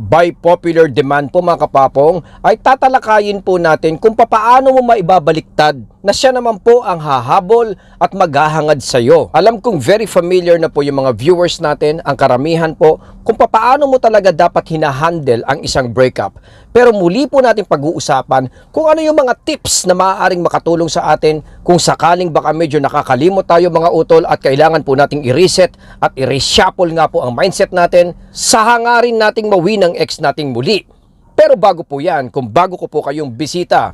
by popular demand po mga kapapong ay tatalakayin po natin kung papaano mo maibabaliktad na siya naman po ang hahabol at maghahangad sa iyo. Alam kong very familiar na po yung mga viewers natin, ang karamihan po, kung papaano mo talaga dapat hinahandle ang isang breakup. Pero muli po natin pag-uusapan kung ano yung mga tips na maaaring makatulong sa atin kung sakaling baka medyo nakakalimot tayo mga utol at kailangan po nating i-reset at i-reshuffle nga po ang mindset natin sa hangarin nating mawi ng ex nating muli. Pero bago po yan, kung bago ko po kayong bisita,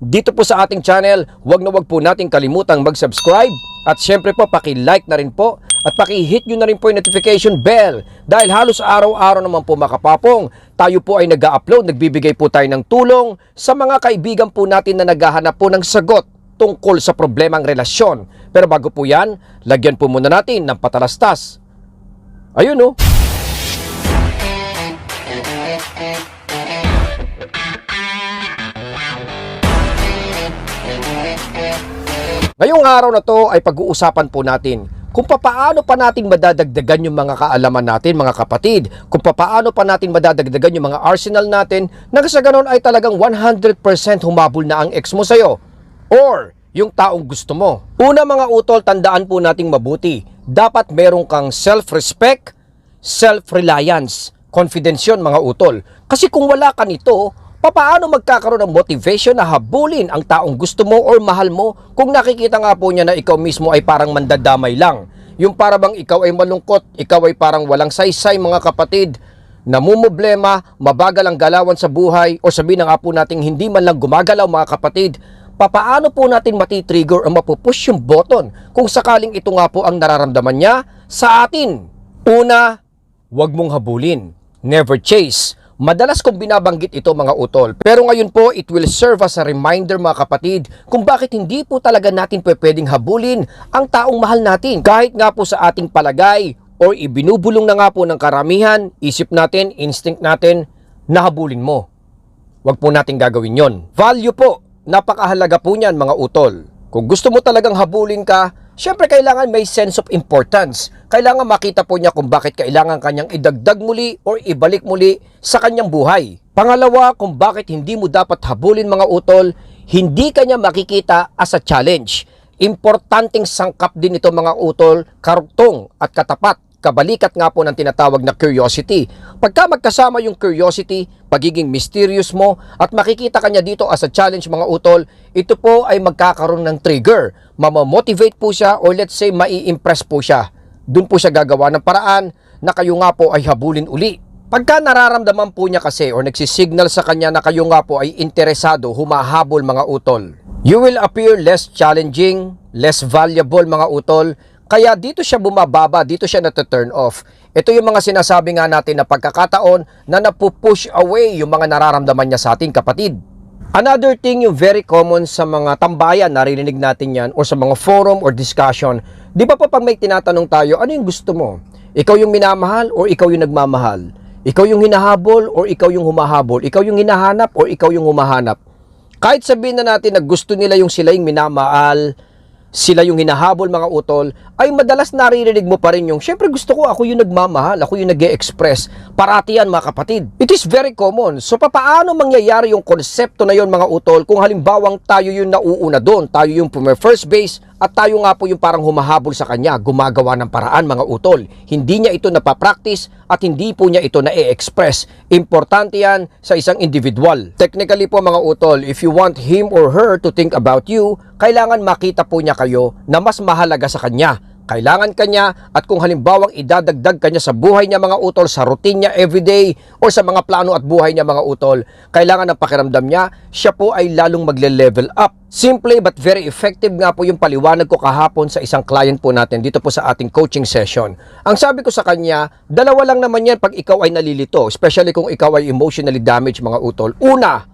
dito po sa ating channel, wag na wag po nating kalimutang mag-subscribe at syempre po paki-like na rin po at paki-hit nyo na rin po yung notification bell dahil halos araw-araw naman po makapapong tayo po ay nag upload nagbibigay po tayo ng tulong sa mga kaibigan po natin na naghahanap po ng sagot tungkol sa problemang relasyon. Pero bago po yan, lagyan po muna natin ng patalastas. Ayun oh. Ngayong araw na to ay pag-uusapan po natin kung papaano pa natin madadagdagan yung mga kaalaman natin mga kapatid, kung papaano pa natin madadagdagan yung mga arsenal natin na sa ganun ay talagang 100% humabol na ang ex mo sa'yo or yung taong gusto mo. Una mga utol, tandaan po nating mabuti, dapat meron kang self-respect, self-reliance, confidence yun mga utol. Kasi kung wala ka nito, papaano magkakaroon ng motivation na habulin ang taong gusto mo or mahal mo kung nakikita nga po niya na ikaw mismo ay parang mandadamay lang. Yung para bang ikaw ay malungkot, ikaw ay parang walang saysay mga kapatid, namumblema, mabagal ang galawan sa buhay o sabihin na nga po natin hindi man lang gumagalaw mga kapatid, papaano po natin matitrigger o mapupush yung button kung sakaling ito nga po ang nararamdaman niya sa atin. Una, huwag mong habulin. Never chase. Madalas kong binabanggit ito mga utol. Pero ngayon po, it will serve as a reminder mga kapatid kung bakit hindi po talaga natin pwedeng habulin ang taong mahal natin. Kahit nga po sa ating palagay or ibinubulong na nga po ng karamihan, isip natin, instinct natin, nahabulin mo. Huwag po natin gagawin yon. Value po, napakahalaga po niyan mga utol. Kung gusto mo talagang habulin ka, syempre kailangan may sense of importance. Kailangan makita po niya kung bakit kailangan kanyang idagdag muli or ibalik muli sa kanyang buhay. Pangalawa, kung bakit hindi mo dapat habulin mga utol, hindi kanya makikita as a challenge. Importanteng sangkap din ito mga utol, karugtong at katapat kabalikat nga po ng tinatawag na curiosity. Pagka magkasama yung curiosity, pagiging mysterious mo, at makikita kanya dito as a challenge mga utol, ito po ay magkakaroon ng trigger. Mamamotivate po siya or let's say mai-impress po siya. Doon po siya gagawa ng paraan na kayo nga po ay habulin uli. Pagka nararamdaman po niya kasi or nagsisignal sa kanya na kayo nga po ay interesado, humahabol mga utol. You will appear less challenging, less valuable mga utol, kaya dito siya bumababa, dito siya na-turn off. Ito yung mga sinasabi nga natin na pagkakataon na napupush away yung mga nararamdaman niya sa ating kapatid. Another thing yung very common sa mga tambayan, narinig natin yan, or sa mga forum or discussion, di ba pa pag may tinatanong tayo, ano yung gusto mo? Ikaw yung minamahal or ikaw yung nagmamahal? Ikaw yung hinahabol or ikaw yung humahabol? Ikaw yung hinahanap or ikaw yung humahanap? Kahit sabihin na natin na gusto nila yung sila yung minamahal, sila yung hinahabol mga utol, ay madalas naririnig mo pa rin yung, syempre gusto ko, ako yung nagmamahal, ako yung nag express Parati yan mga kapatid. It is very common. So papaano mangyayari yung konsepto na yon mga utol kung halimbawang tayo yung nauuna doon, tayo yung first base, at tayo nga po yung parang humahabol sa kanya, gumagawa ng paraan mga utol. Hindi niya ito napapractice at hindi po niya ito na-express. Importante yan sa isang individual. Technically po mga utol, if you want him or her to think about you, kailangan makita po niya kayo na mas mahalaga sa kanya kailangan kanya at kung halimbawang idadagdag kanya sa buhay niya mga utol, sa routine niya everyday or sa mga plano at buhay niya mga utol, kailangan ng pakiramdam niya, siya po ay lalong magle-level up. Simple but very effective nga po yung paliwanag ko kahapon sa isang client po natin dito po sa ating coaching session. Ang sabi ko sa kanya, dalawa lang naman yan pag ikaw ay nalilito, especially kung ikaw ay emotionally damaged mga utol. Una,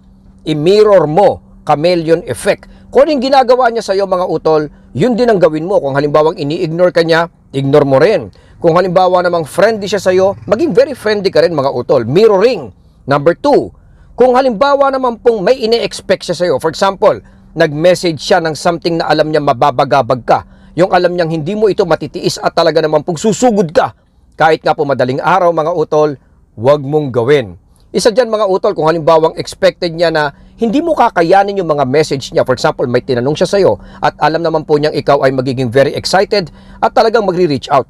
i-mirror mo, chameleon effect. Kung yung ginagawa niya sa iyo mga utol, yun din ang gawin mo. Kung halimbawang ini-ignore ka niya, ignore mo rin. Kung halimbawa namang friendly siya sa iyo, maging very friendly ka rin mga utol. Mirroring. Number two, kung halimbawa naman pong may ine-expect siya sa iyo, for example, nag-message siya ng something na alam niya mababagabag ka, yung alam niyang hindi mo ito matitiis at talaga naman pong susugod ka, kahit nga po madaling araw mga utol, huwag mong gawin. Isa dyan mga utol, kung halimbawang expected niya na hindi mo kakayanin yung mga message niya. For example, may tinanong siya sa'yo at alam naman po niyang ikaw ay magiging very excited at talagang magre-reach out.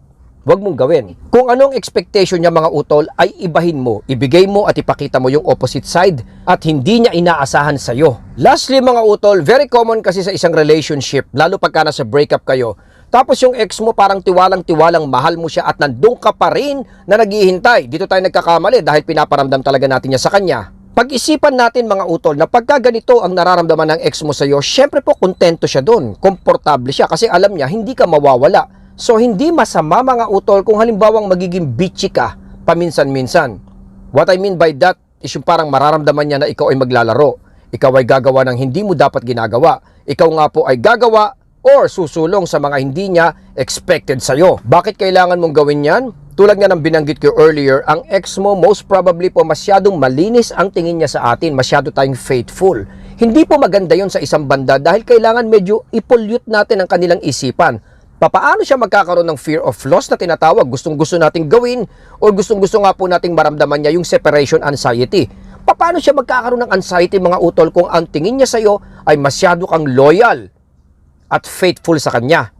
Huwag mong gawin. Kung anong expectation niya mga utol ay ibahin mo, ibigay mo at ipakita mo yung opposite side at hindi niya inaasahan sa'yo. Lastly mga utol, very common kasi sa isang relationship, lalo pagka nasa breakup kayo, tapos yung ex mo parang tiwalang-tiwalang mahal mo siya at nandun ka pa rin na naghihintay. Dito tayo nagkakamali dahil pinaparamdam talaga natin niya sa kanya. Pag-isipan natin mga utol na pagka ganito ang nararamdaman ng ex mo sa'yo, syempre po kontento siya doon, komportable siya kasi alam niya hindi ka mawawala. So hindi masama mga utol kung halimbawang magiging bitchy ka paminsan-minsan. What I mean by that is yung parang mararamdaman niya na ikaw ay maglalaro. Ikaw ay gagawa ng hindi mo dapat ginagawa. Ikaw nga po ay gagawa or susulong sa mga hindi niya expected sa'yo. Bakit kailangan mong gawin yan? Tulad nga ng binanggit ko earlier, ang ex mo most probably po masyadong malinis ang tingin niya sa atin, masyado tayong faithful. Hindi po maganda yon sa isang banda dahil kailangan medyo ipollute natin ang kanilang isipan. Papaano siya magkakaroon ng fear of loss na tinatawag? Gustong gusto nating gawin o gustong gusto nga po nating maramdaman niya yung separation anxiety. Paano siya magkakaroon ng anxiety mga utol kung ang tingin niya sa'yo ay masyado kang loyal at faithful sa kanya?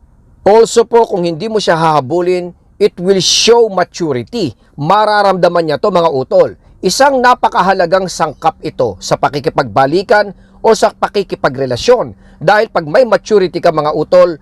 Also po, kung hindi mo siya hahabulin, it will show maturity. Mararamdaman niya to mga utol. Isang napakahalagang sangkap ito sa pakikipagbalikan o sa pakikipagrelasyon. Dahil pag may maturity ka mga utol,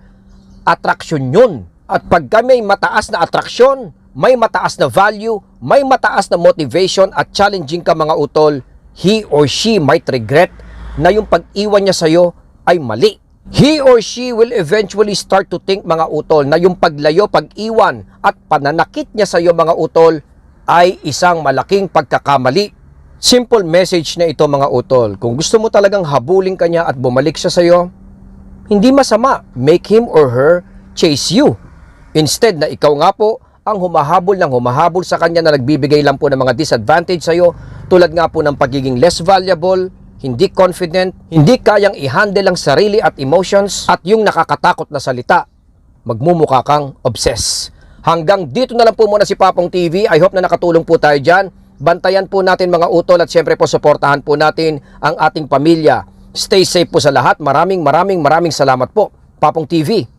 attraction yun. At pagka may mataas na attraction, may mataas na value, may mataas na motivation at challenging ka mga utol, he or she might regret na yung pag-iwan niya sa'yo ay mali. He or she will eventually start to think mga utol na yung paglayo, pag-iwan at pananakit niya sa'yo mga utol ay isang malaking pagkakamali. Simple message na ito mga utol. Kung gusto mo talagang habulin ka niya at bumalik siya sa'yo, hindi masama. Make him or her chase you. Instead na ikaw nga po ang humahabol ng humahabol sa kanya na nagbibigay lang po ng mga disadvantage sa'yo tulad nga po ng pagiging less valuable, hindi confident, hindi kayang i-handle ang sarili at emotions at yung nakakatakot na salita. Magmumukha kang obsess. Hanggang dito na lang po muna si Papong TV. I hope na nakatulong po tayo dyan. Bantayan po natin mga utol at syempre po suportahan po natin ang ating pamilya. Stay safe po sa lahat. Maraming maraming maraming salamat po. Papong TV.